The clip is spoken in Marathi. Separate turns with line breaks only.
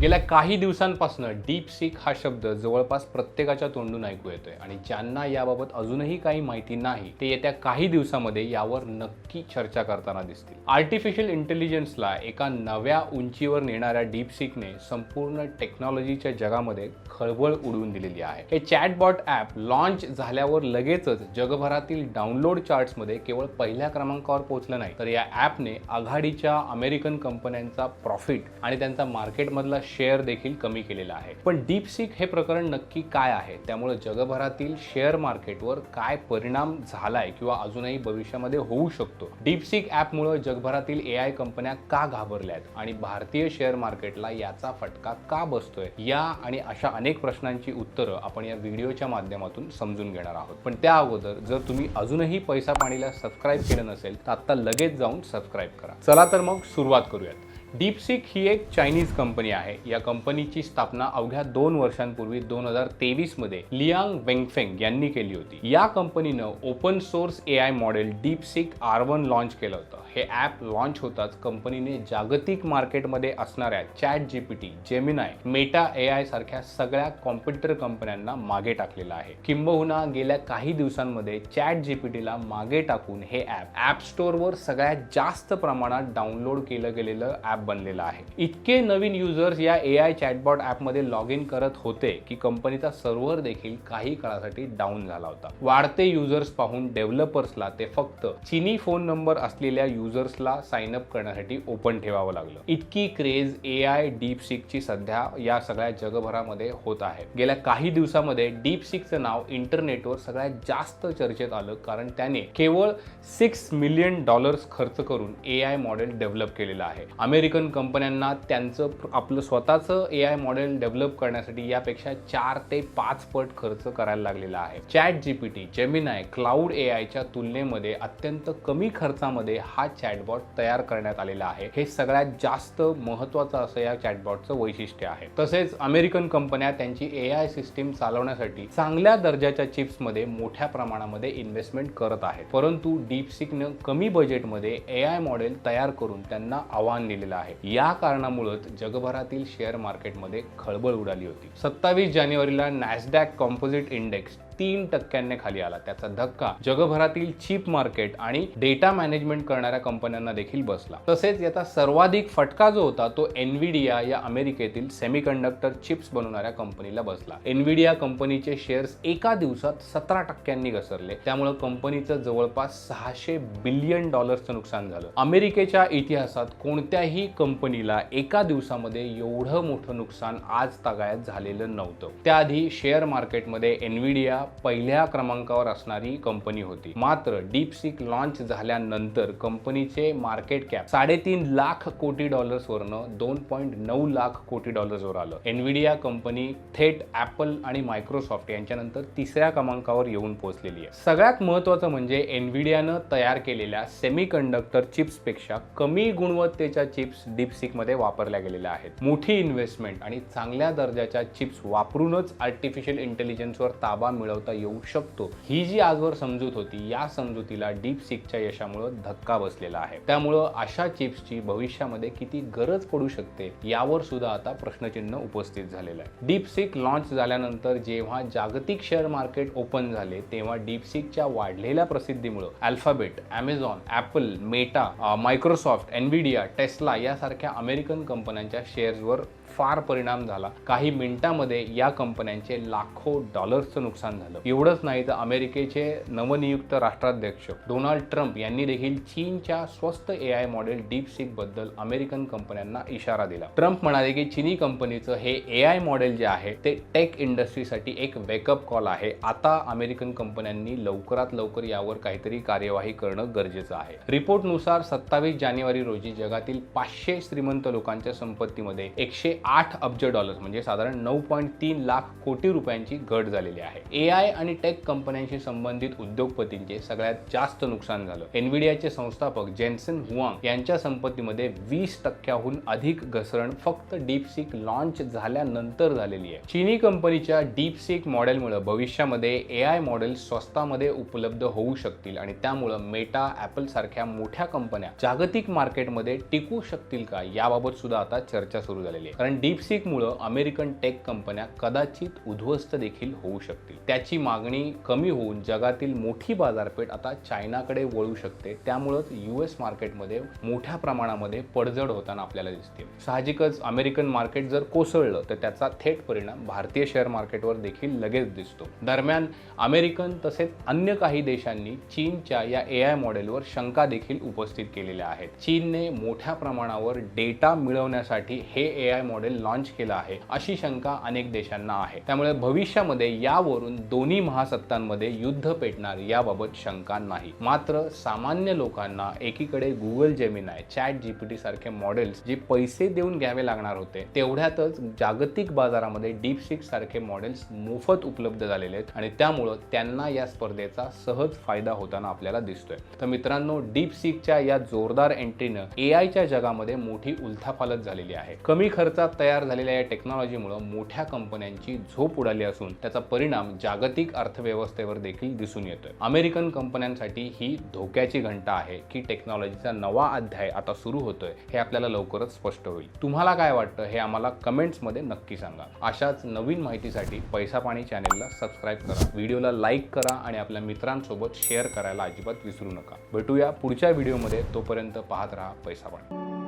गेल्या काही दिवसांपासून डीप सीक हा शब्द जवळपास प्रत्येकाच्या तोंडून ऐकू येतोय. आणि ज्यांना याबाबत अजूनही काही माहिती नाही ते येत्या काही दिवसामध्ये यावर नक्की चर्चा करताना दिसतील. आर्टिफिशियल इंटेलिजन्सला एका नव्या उंचीवर नेणाऱ्या डीप सीकने संपूर्ण टेक्नॉलॉजीच्या जगामध्ये खळबळ उडवून दिलेली आहे. हे चॅटबॉट ॲप लॉन्च झाल्यावर लगेचच जगभरातील डाउनलोड चार्ट्समध्ये केवळ पहिल्या क्रमांकावर पोहोचलं नाही तर या ॲपने आघाडीच्या अमेरिकन कंपन्यांचा प्रॉफिट आणि त्यांचा मार्केटमधला शेअर देखील कमी केलेला आहे. पण डीपसिक हे प्रकरण नक्की काय आहे? त्यामुळे जगभरातील शेअर मार्केटवर काय परिणाम झालाय किंवा अजूनही भविष्यामध्ये होऊ शकतो? डीपसिक ॲपमुळे जगभरातील ए आय कंपन्या का घाबरल्या आहेत आणि भारतीय शेअर मार्केटला याचा फटका का बसतोय? या आणि अशा अनेक प्रश्नांची उत्तरं आपण या व्हिडिओच्या माध्यमातून समजून घेणार आहोत. पण त्या अगोदर जर तुम्ही अजूनही पैसा पाणीला सबस्क्राईब केलं नसेल तर आत्ता लगेच जाऊन सबस्क्राईब करा. चला तर मग सुरुवात करूयात. डीपसिक ही एक चायनीज कंपनी आहे. या कंपनीची स्थापना अवघ्या दोन वर्षांपूर्वी दोन हजार तेवीसमध्ये लियांग वेंगफेंग यांनी केली होती. या कंपनीनं open source A I model DeepSeek R one launch केलं होतं. हे ॲप लॉन्च होताच कंपनीने जागतिक मार्केटमध्ये असणाऱ्या chat G P T Gemini Meta A I सारख्या सगळ्या कॉम्प्युटर कंपन्यांना मागे टाकलेलं आहे. किंबहुना गेल्या काही दिवसांमध्ये चॅट जी पी टीला मागे टाकून हे ॲप ॲप स्टोअरवर सगळ्यात जास्त प्रमाणात डाउनलोड केलं गेलेलं ॲप बनलेलं आहे. इतके नवीन युजर्स या ए आय चॅटबॉट ॲपमध्ये लॉग इन करत होते की कंपनीचा सर्व्हर देखील काही काळासाठी डाऊन झाला होता. वाढते युजर्स पाहून डेव्हलपर्सला ते फक्त चिनी फोन नंबर असलेल्या युजर्सला साइन अप करण्यासाठी ओपन ठेवावं लागलं. इतकी क्रेज ए आय डीप सिकची सध्या या सगळ्या जगभरामध्ये होत आहे. गेल्या काही दिवसामध्ये डीप सिकचं नाव इंटरनेटवर सगळ्यात जास्त चर्चेत आलं कारण त्याने केवळ सिक्स मिलियन डॉलर्स खर्च करून ए आय मॉडेल डेव्हलप केलेलं आहे. अमेरिकन कंपन्यांना त्यांचं आपलं स्वतःचं ए आय मॉडेल डेव्हलप करण्यासाठी यापेक्षा चार ते पाच पट खर्च करायला लागलेला आहे. Chat G P T Gemini Claude A आयच्या तुलनेमध्ये अत्यंत कमी खर्चामध्ये हा चॅटबॉट तयार करण्यात आलेला आहे. हे सगळ्यात जास्त महत्त्वाचं असं या चॅटबॉटचं वैशिष्ट्य आहे. तसेच अमेरिकन कंपन्या त्यांची ए आय सिस्टीम चालवण्यासाठी चांगल्या दर्जाच्या चिप्समध्ये मोठ्या प्रमाणामध्ये इन्व्हेस्टमेंट करत आहेत. परंतु डीपसिकनं कमी बजेटमध्ये ए आय मॉडेल तयार करून त्यांना आव्हान दिलेलं आहे. या कारणामुळं जगभरातील शेअर मार्केटमध्ये खळबळ उडाली होती. सत्तावीस जानेवारीला नॅसडॅक कॉम्पोजिट इंडेक्स तीन टक्क्यांनी खाली आला. त्याचा धक्का जगभरातील चिप मार्केट आणि डेटा मॅनेजमेंट करणाऱ्या कंपन्यांना देखील बसला. तसेच याचा सर्वाधिक फटका जो होता तो एनव्हिडिया या अमेरिकेतील सेमीकंडक्टर चिप्स बनवणाऱ्या कंपनीला बसला. एनव्हिडिया कंपनीचे शेअर्स एका दिवसात सतरा टक्क्यांनी घसरले. त्यामुळे कंपनीचं जवळपास सहाशे बिलियन डॉलर्सचं नुकसान झालं. अमेरिकेच्या इतिहासात कोणत्याही कंपनीला एका दिवसामध्ये एवढं मोठं नुकसान आज तागायत झालेलं नव्हतं. त्याआधी शेअर मार्केटमध्ये एनव्हिडिया पहिल्या क्रमांकावर असणारी कंपनी होती. मात्र डीप सिक लॉन्च झाल्यानंतर कंपनीचे मार्केट कॅप साडेतीन लाख कोटी डॉलर्सवरनं दोन पॉईंट नऊ लाख कोटी डॉलर्सवर आलं. एनव्हिडिया कंपनी थेट ॲपल आणि मायक्रोसॉफ्ट यांच्यानंतर तिसऱ्या क्रमांकावर येऊन पोहोचलेली आहे. सगळ्यात महत्त्वाचं म्हणजे एनव्हिडियानं तयार केलेल्या सेमी कंडक्टर चिप्सपेक्षा कमी गुणवत्तेच्या चिप्स डीपसिकमध्ये वापरल्या गेलेल्या आहेत. मोठी इन्व्हेस्टमेंट आणि चांगल्या दर्जाच्या चिप्स वापरूनच आर्टिफिशियल इंटेलिजन्सवर ताबा मिळवतो येऊ शकतो. ही जी आजवर समजूत होती या समजुतीला डीप सिकच्या यशामुळे धक्का बसलेला आहे. त्यामुळं अशा चिप्सची भविष्यामध्ये किती गरज पडू शकते यावर सुद्धा आता प्रश्नचिन्ह उपस्थित झालेलं आहे. डीप सिक लॉन्च झाल्यानंतर जेव्हा जागतिक शेअर मार्केट ओपन झाले तेव्हा डीपसिकच्या वाढलेल्या प्रसिद्धीमुळे Alphabet Amazon Apple Meta Microsoft Nvidia Tesla यासारख्या अमेरिकन कंपन्यांच्या शेअर्सवर फार परिणाम झाला. काही मिनिटांमध्ये या कंपन्यांचे लाखो डॉलर्सचं नुकसान झालं. एवढंच नाही तर अमेरिकेचे नवनियुक्त राष्ट्राध्यक्ष डोनाल्ड ट्रम्प यांनी देखील चीनच्या स्वस्त ए आय मॉडेल डीपबद्दल अमेरिकन कंपन्यांना इशारा दिला. ट्रम्प म्हणाले की चीनी कंपनीचं हे ए आय मॉडेल जे आहे ते टेक इंडस्ट्रीसाठी एक वेकअप कॉल आहे. आता अमेरिकन कंपन्यांनी लवकरात लवकर यावर काहीतरी कार्यवाही करणं गरजेचं आहे. रिपोर्टनुसार सत्तावीस जानेवारी रोजी जगातील पाचशे श्रीमंत लोकांच्या संपत्तीमध्ये एकशे आठ अब्ज डॉलर्स म्हणजे साधारण नऊ पॉईंट तीन लाख कोटी रुपयांची घट झालेली आहे. ए आय आणि टेक कंपन्यांशी संबंधित उद्योगपतींचे सगळ्यात जास्त नुकसान झालं. एनव्हिडियाचे संस्थापक जेन्सन हुआंग यांच्या संपत्तीमध्ये वीस टक्क्याहून अधिक घसरण फक्त डीपसिक लॉन्च झाल्यानंतर झालेली आहे. चिनी कंपनीच्या डीपसिक मॉडेलमुळे भविष्यामध्ये ए आय मॉडेल स्वस्तामध्ये उपलब्ध होऊ शकतील आणि त्यामुळं मेटा ॲपल सारख्या मोठ्या कंपन्या जागतिक मार्केटमध्ये टिकू शकतील का याबाबत सुद्धा आता चर्चा सुरू झालेली आहे. कारण डीपसिक मुळे अमेरिकन टेक कंपन्या कदाचित उद्ध्वस्त देखील होऊ शकतील. त्या त्याची मागणी कमी होऊन जगातील मोठी बाजारपेठ आता चायनाकडे वळू शकते. त्यामुळंच यू एस मार्केटमध्ये मोठ्या प्रमाणामध्ये पडझड होताना आपल्याला दिसते. साहजिकच अमेरिकन मार्केट जर कोसळलं तर त्याचा थेट परिणाम भारतीय शेअर मार्केटवर देखील लगेच दिसतो. दरम्यान अमेरिकन तसेच अन्य काही देशांनी चीनच्या या ए आय मॉडेलवर शंका देखील उपस्थित केलेल्या आहेत. चीनने मोठ्या प्रमाणावर डेटा मिळवण्यासाठी हे ए आय मॉडेल लॉन्च केलं आहे अशी शंका अनेक देशांना आहे. त्यामुळे भविष्यामध्ये यावरून दोन्ही महासत्तांमध्ये युद्ध पेटणार याबाबत शंका नाही. मात्र सामान्य लोकांना एकीकडे गुगल जेमिनाय चॅट जीपीटी सारखे मॉडेल्स जे पैसे देऊन घ्यावे लागणार होते तेवढ्यातच जागतिक बाजारामध्ये डीप सिक्स सारखे मॉडेल्स मोफत उपलब्ध झालेले आहेत आणि त्यामुळं त्यांना या स्पर्धेचा सहज फायदा होताना आपल्याला दिसतोय. तर मित्रांनो डीप सिकच्या या जोरदार एंट्रीनं ए आयच्या जगामध्ये मोठी उलथापालत झालेली आहे. कमी खर्चात तयार झालेल्या या टेक्नॉलॉजीमुळे मोठ्या कंपन्यांची झोप उडाली असून त्याचा परिणाम जाग जागतिक अर्थव्यवस्थेवर देखील दिसून येतोय. अमेरिकन कंपन्यांसाठी ही धोक्याची घंटा आहे की टेक्नॉलॉजीचा नवा अध्याय आता सुरू होतोय हे आपल्याला लवकरच स्पष्ट होईल. तुम्हाला काय वाटतं हे आम्हाला कमेंट्समध्ये नक्की सांगा. अशाच नवीन माहितीसाठी पैसा पाणी चॅनेलला सबस्क्राईब करा. व्हिडिओला लाईक करा आणि आपल्या मित्रांसोबत शेअर करायला अजिबात विसरू नका. भेटूया पुढच्या व्हिडिओमध्ये. तोपर्यंत पाहत राहा पैसा पाणी.